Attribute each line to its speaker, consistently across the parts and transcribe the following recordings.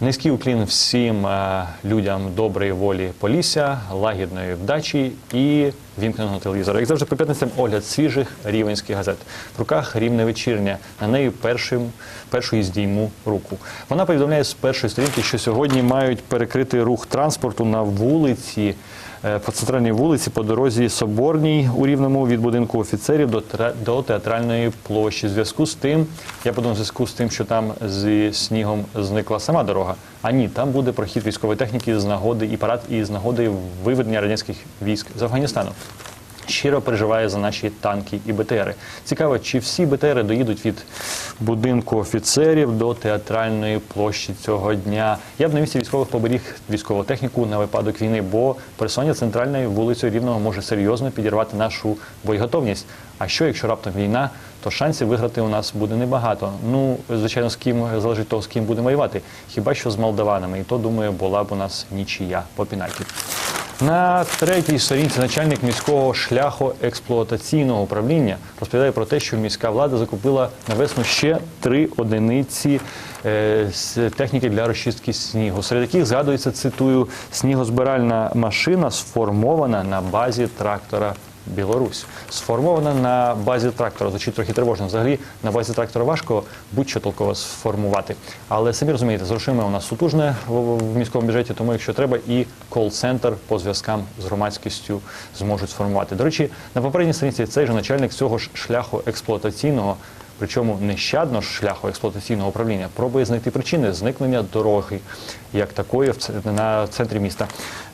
Speaker 1: Низький уклін всім е, людям доброї волі Полісся, лагідної вдачі і вімкненого телевізора. Як завжди, по п'ятницям огляд свіжих рівенських газет. В руках рівне вечірня. На неї першим першою здійму руку. Вона повідомляє з першої сторінки, що сьогодні мають перекрити рух транспорту на вулиці. Е, По центральній вулиці по дорозі Соборній у Рівному від будинку офіцерів до, до театральної площі. Зв'язку з тим, я подумав, зв'язку з тим, що там зі снігом зникла сама дорога. А ні, там буде прохід військової техніки з нагоди і парад і з нагоди виведення радянських військ з Афганістану. Щиро переживає за наші танки і БТРи. Цікаво, чи всі БТРи доїдуть від будинку офіцерів до театральної площі цього дня. Я б на місці військових поберіг військову техніку на випадок війни, бо пересування центральною вулицею Рівного може серйозно підірвати нашу боєготовність. А що, якщо раптом війна, то шансів виграти у нас буде небагато. Ну, звичайно, з ким залежить того, з ким будемо воювати. Хіба що з молдаванами, і то думаю, була б у нас нічия по пенальті. На третій сторінці начальник міського шляху експлуатаційного управління розповідає про те, що міська влада закупила на весну ще три одиниці е, техніки для розчистки снігу. Серед яких згадується, цитую, снігозбиральна машина сформована на базі трактора. Білорусь сформована на базі трактора. Звучить трохи тривожно. Взагалі на базі трактора важко будь-що толково сформувати. Але самі розумієте, з грошима у нас сутужне в, міському бюджеті, тому якщо треба, і кол-центр по зв'язкам з громадськістю зможуть сформувати. До речі, на попередній сторінці цей же начальник цього ж шляху експлуатаційного. Причому нещадно шляху експлуатаційного управління пробує знайти причини зникнення дороги, як такої на центрі міста.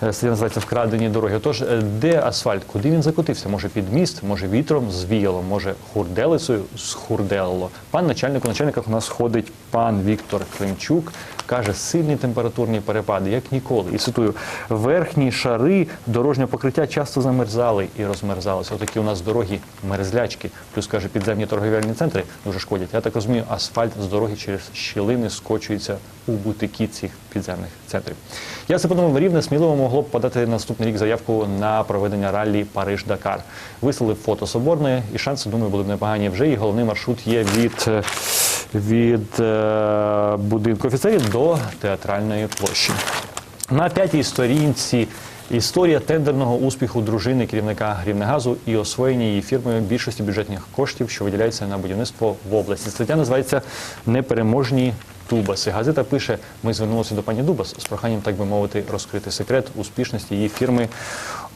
Speaker 1: Е, Це називається вкрадені дороги. Отож, е, де асфальт? Куди він закотився? Може під міст, може вітром звіяло, може хурделицею схурделило. Пан начальник у начальниках у нас ходить пан Віктор Климчук. Каже, сильні температурні перепади, як ніколи. І цитую: верхні шари дорожнього покриття часто замерзали і розмерзалися. Отакі у нас дороги мерзлячки. Плюс каже, підземні торговельні центри дуже шкодять. Я так розумію, асфальт з дороги через щілини скочується у бутики цих підземних центрів. Я це подумав, рівне сміливо могло б подати наступний рік заявку на проведення раллі Париж-Дакар. Вислали фото соборної, і шанси, думаю, були б непогані вже. І головний маршрут є від. Від е, будинку офіцерів до театральної площі. На п'ятій сторінці історія тендерного успіху дружини керівника Рівнегазу і освоєння її фірмою більшості бюджетних коштів, що виділяються на будівництво в області. Стаття називається Непереможні Дубаси. Газета пише: ми звернулися до пані Дубас з проханням, так би мовити, розкрити секрет успішності її фірми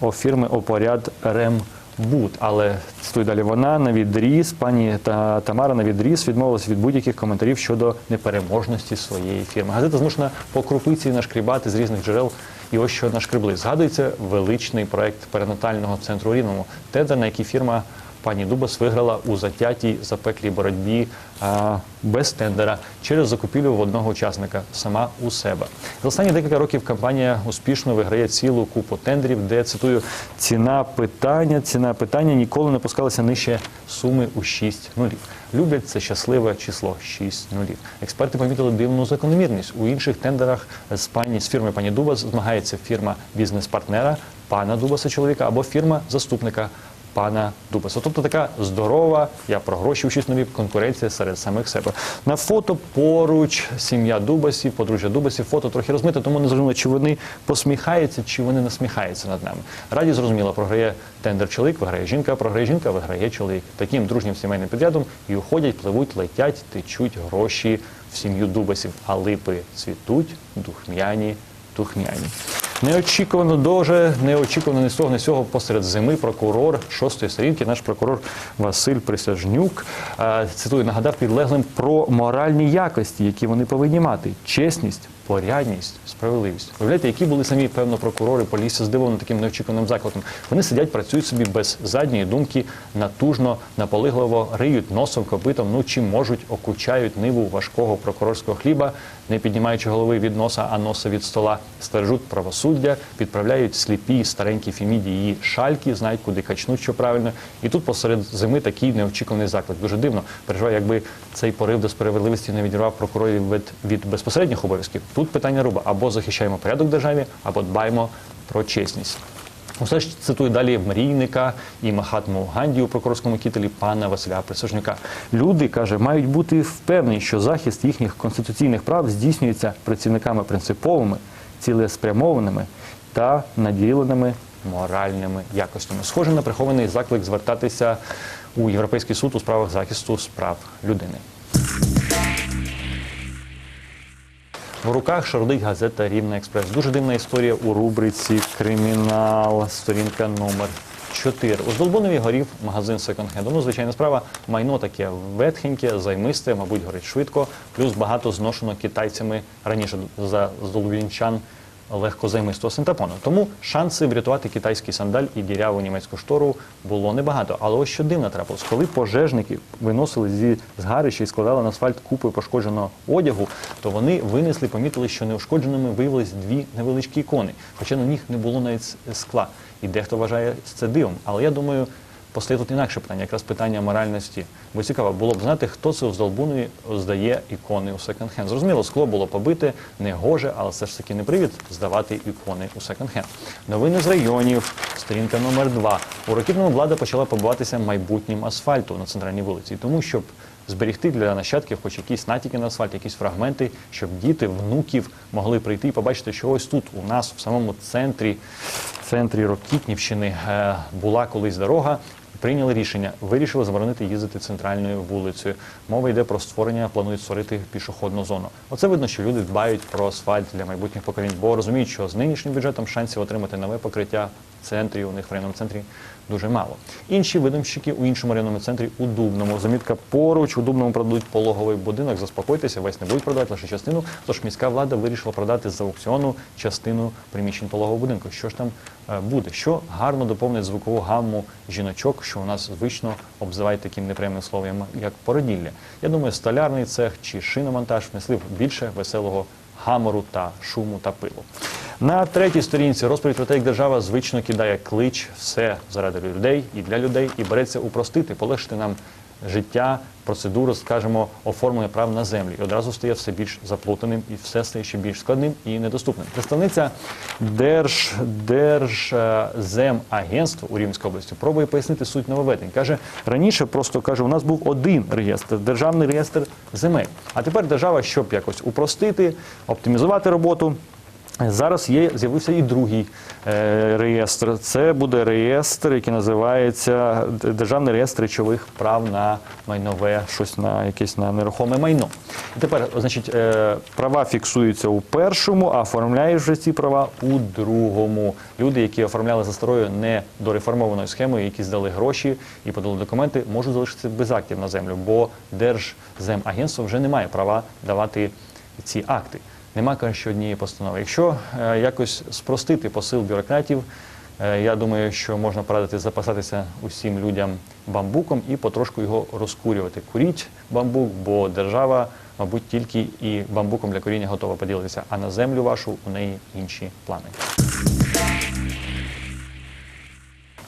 Speaker 1: о фірми Опоряд Рем. Буд, але цитую далі вона на відріз, пані та Тамара на відріз відмовилася від будь-яких коментарів щодо непереможності своєї фірми. Газета змушена по крупиці нашкрібати з різних джерел. І ось що нашкребли. Згадується величний проект перинатального центру Рівному, тендер, на який фірма пані Дубас виграла у затятій запеклій боротьбі а, без тендера через закупівлю в одного учасника сама у себе. За останні декілька років компанія успішно виграє цілу купу тендерів, де цитую ціна питання, ціна питання ніколи не пускалася нижче суми у 6 нулів. Люблять це щасливе число 6 нулів. Експерти помітили дивну закономірність. У інших тендерах з пані з фірми пані Дубас змагається фірма бізнес-партнера пана Дубаса чоловіка або фірма заступника пана Дубаса. Тобто така здорова, я про гроші у 6 нулів, конкуренція серед самих себе. На фото поруч сім'я Дубасів, подружжя Дубасів, фото трохи розмите, тому не зрозуміло, чи вони посміхаються, чи вони насміхаються над нами. Раді зрозуміло, програє тендер чоловік, виграє жінка, програє жінка, виграє чоловік. Таким дружнім сімейним підрядом і уходять, пливуть, летять, течуть гроші в сім'ю Дубасів, а липи цвітуть, духмяні, духмяні. Неочікувано дуже, неочікувано не цього, не цього посеред зими прокурор шостої сторінки, наш прокурор Василь Присяжнюк, е, цитую, нагадав підлеглим про моральні якості, які вони повинні мати: чесність, порядність, справедливість. Уявляєте, які були самі певно прокурори, поліція здивовані таким неочікуваним закладом. Вони сидять, працюють собі без задньої думки, натужно, наполегливо риють носом, копитом, ну чим можуть, окучають ниву важкого прокурорського хліба, не піднімаючи голови від носа, а носа від стола, стережуть правосуддя, підправляють сліпі старенькі Феміді її шальки, знають, куди качнуть, що правильно. І тут посеред зими такий неочікуваний заклик. Дуже дивно. Переживаю, якби цей порив до справедливості не відірвав прокурорів від, від безпосередніх обов'язків. Тут питання руба або захищаємо порядок в державі, або дбаємо про чесність. Усе ж цитую далі мрійника і Махатму Ганді у прокурорському кітелі пана Василя Присяжнюка. Люди каже, мають бути впевнені, що захист їхніх конституційних прав здійснюється працівниками принциповими, цілеспрямованими та наділеними моральними якостями. Схоже на прихований заклик звертатися у Європейський суд у справах захисту справ людини. В руках шордить газета Рівна Експрес. Дуже дивна історія у рубриці Кримінал, сторінка номер 4. У Здолбунові горів магазин секонд-хенду. Ну, звичайна справа, майно таке ветхеньке, займисте, мабуть, горить швидко, плюс багато зношено китайцями раніше за здолбінчан легкозаймистого синтепону. Тому шанси врятувати китайський сандаль і діряву німецьку штору було небагато. Але ось що дивно трапилось, коли пожежники виносили зі згарища і складали на асфальт купи пошкодженого одягу, то вони винесли, помітили, що неушкодженими виявились дві невеличкі ікони, хоча на них не було навіть скла. І дехто вважає це дивом. Але я думаю. Постає тут інакше питання, якраз питання моральності. Бо цікаво було б знати, хто це у Здолбунові здає ікони у секонд-хенд. Зрозуміло, скло було побите, не гоже, але все ж таки не привід здавати ікони у секонд-хенд. Новини з районів, сторінка номер 2 У Рокітному влада почала побуватися майбутнім асфальту на центральній вулиці. Тому, щоб зберегти для нащадків хоч якісь натяки на асфальт, якісь фрагменти, щоб діти, внуків могли прийти і побачити, що ось тут у нас в самому центрі, центрі Рокітнівщини е, була колись дорога. Прийняли рішення, вирішили заборонити їздити центральною вулицею. Мова йде про створення, планують створити пішохідну зону. Оце видно, що люди дбають про асфальт для майбутніх поколінь, бо розуміють, що з нинішнім бюджетом шансів отримати нове покриття в центрі, у них в районному центрі дуже мало. Інші видумщики у іншому районному центрі у Дубному. Замітка поруч у Дубному продадуть пологовий будинок. Заспокойтеся, весь не будуть продавати лише частину. Тож міська влада вирішила продати з аукціону частину приміщень пологового будинку. Що ж там е, буде? Що гарно доповнить звукову гамму жіночок, що у нас звично обзивають таким неприємним словом, як породілля. Я думаю, столярний цех чи шиномонтаж внесли більше веселого гамору та шуму та пилу. На третій сторінці розповідь про те, як держава звично кидає клич все заради людей і для людей, і береться упростити, полегшити нам життя, процедуру, скажімо, оформлення прав на землю. І одразу стає все більш заплутаним і все стає ще більш складним і недоступним. Представниця Держ, Держземагентства у Рівненській області пробує пояснити суть нововведень. Каже, раніше просто каже, у нас був один реєстр, державний реєстр земель. А тепер держава, щоб якось упростити, оптимізувати роботу. Зараз є з'явився і другий е, реєстр. Це буде реєстр, який називається Державний реєстр речових прав на майнове, щось на якесь на нерухоме майно. І тепер, значить, е, права фіксуються у першому, а оформляють вже ці права у другому. Люди, які оформляли за старою недореформованою схемою, які здали гроші і подали документи, можуть залишитися без актів на землю, бо Держземагентство вже не має права давати ці акти. Нема що однієї постанови. Якщо е, якось спростити посил бюрократів, е, я думаю, що можна порадити запасатися усім людям бамбуком і потрошку його розкурювати. Куріть бамбук, бо держава, мабуть, тільки і бамбуком для коріння готова поділитися, а на землю вашу у неї інші плани.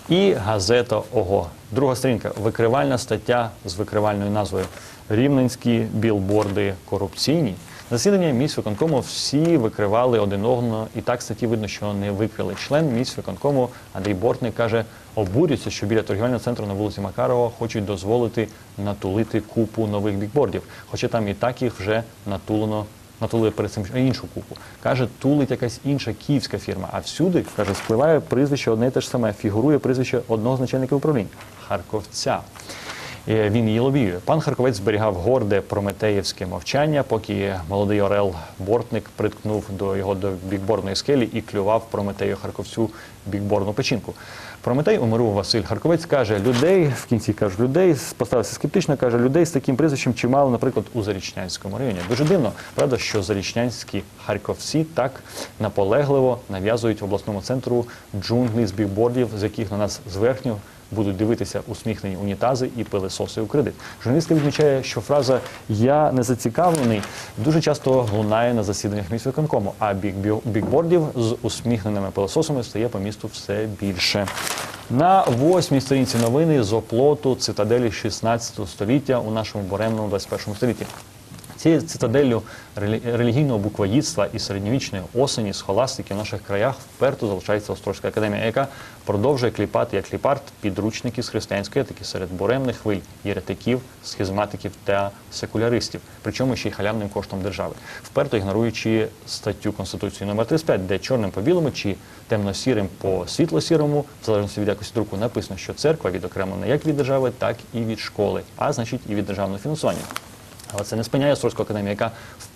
Speaker 1: І газета ОГО. Друга сторінка. Викривальна стаття з викривальною назвою Рівненські білборди корупційні. Засідання міськвиконкому всі викривали один одного, і так статті видно, що не викрили. Член міськвиконкому Андрій Бортник каже, обурюється, що біля торгівельного центру на вулиці Макарова хочуть дозволити натулити купу нових бікбордів. Хоча там і так їх вже натулено натулили перед цим іншу купу. Каже, тулить якась інша київська фірма. А всюди, каже, спливає прізвище одне і те ж саме, фігурує прізвище одного з начальників управління Харковця. Він її лобіює. Пан Харковець зберігав горде прометеївське мовчання, поки молодий Орел Бортник приткнув до його до бікборної скелі і клював Прометею Харковцю бікборну печінку. Прометей умиру Василь Харковець каже, людей в кінці каже, людей поставився скептично. каже, людей з таким прізвищем чимало, наприклад, у Зарічнянському районі. Дуже дивно, правда, що зарічнянські харковці так наполегливо нав'язують в обласному центру джунглі з бікбордів, з яких на нас зверхньо будуть дивитися усміхнені унітази і пилисоси у кредит. Журналістка відмічає, що фраза Я не зацікавлений дуже часто лунає на засіданнях міськвиконкому, а бік- бікбордів з усміхненими пилососами стає по місту все більше. На восьмій сторінці новини з оплоту цитаделі 16 століття у нашому буремному 21 столітті. Цією цитаделлю релі- релігійного буквоїдства і середньовічної осені схоластики в наших краях вперто залишається Острозька академія, яка продовжує кліпати як кліпарт підручники з християнської етики серед буремних хвиль єретиків, схизматиків та секуляристів, причому ще й халявним коштом держави, вперто ігноруючи статтю Конституції номер 35, де чорним по білому чи темно-сірим по світло-сірому, в залежності від якості друку, написано, що церква відокремлена як від держави, так і від школи, а значить і від державного фінансування. Але це не спиняє Острозьку академію,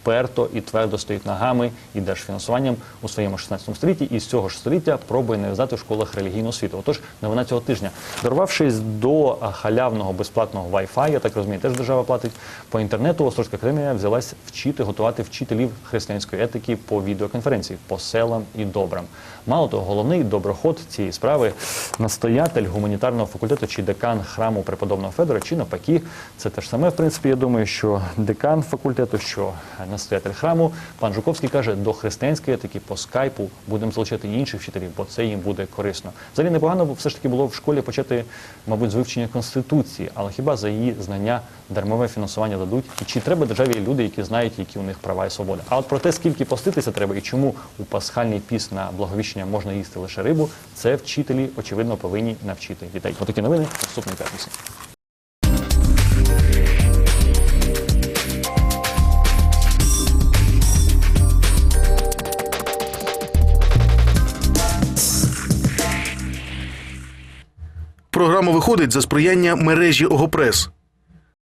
Speaker 1: вперто і твердо стоїть ногами і держфінансуванням у своєму 16 столітті, і з цього ж століття пробує нав'язати в школах релігійну освіту. Отож, новина цього тижня, дорвавшись до халявного безплатного Wi-Fi, я так розумію, теж держава платить по інтернету. Острозька академія взялась вчити, готувати вчителів християнської етики по відеоконференції по селам і добрам. Мало того, головний доброход цієї справи настоятель гуманітарного факультету чи декан храму преподобного Федора, чи навпаки, це те ж саме. В принципі, я думаю, що декан факультету, що настоятель храму, пан Жуковський каже, до християнської етики по скайпу будемо залучати і інших вчителів, бо це їм буде корисно. Взагалі непогано все ж таки було в школі почати, мабуть, з вивчення конституції, але хіба за її знання дармове фінансування дадуть? І чи треба державі люди, які знають, які у них права і свободи? А от про те, скільки поститися треба і чому у пасхальний піс на благовіщення можна їсти лише рибу, це вчителі очевидно повинні навчити дітей. Отакі новини наступної п'ятниці.
Speaker 2: Програма виходить за сприяння мережі Огопрес.